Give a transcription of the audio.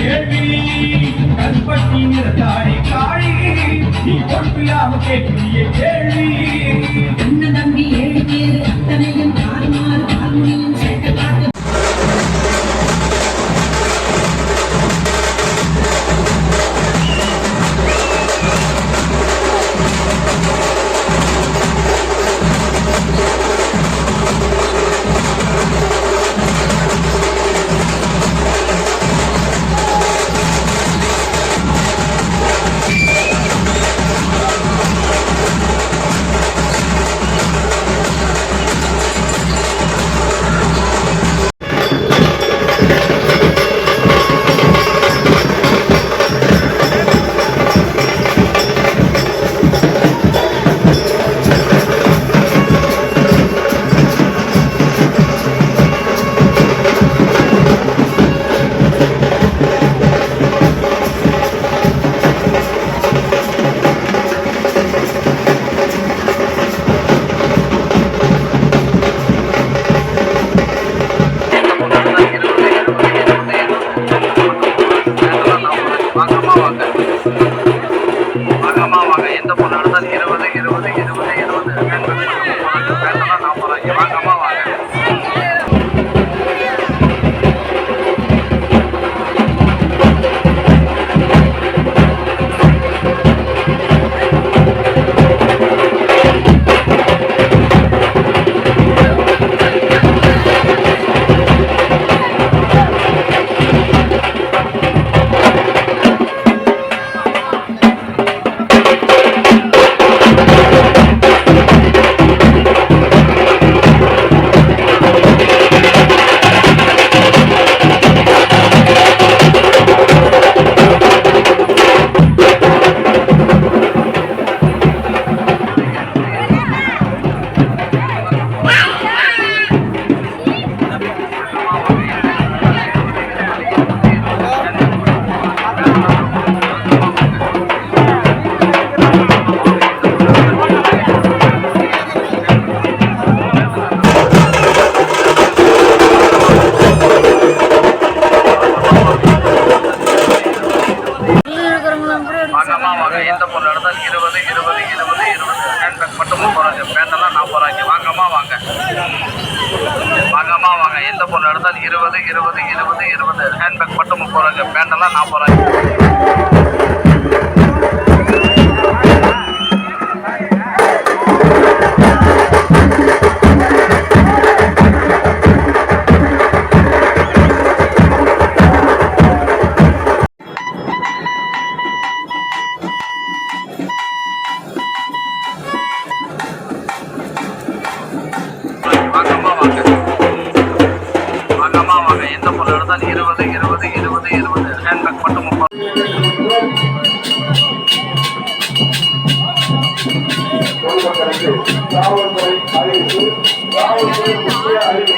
கேள்வி கருப்பட்டி நிறுத்தாடி காடி நீ பொறுப்பில்லாம கேட்கிறிய கேள்வி. இருபது இருபது இருபது இருபது பேட்டெல்லாம் நாற்பது ரூபாய்க்கு வாங்கம்மா வாங்க. வாங்கம்மா வாங்க. எந்த பொண்ணு எடுத்தாலும் இருபது இருபது இருபது இருபது. ஹேண்ட்பேக் மட்டும் போகிறாங்க பேண்டெல்லாம் நாற்பது ரூபாய்க்கு வாங்கம்மா வாங்க இருபது இருபது இருபது இருபது ஹேண்ட்பேக் மட்டும் முப்பது காவல்துறை அறிவிப்பு காவல்துறை அறிவிப்பு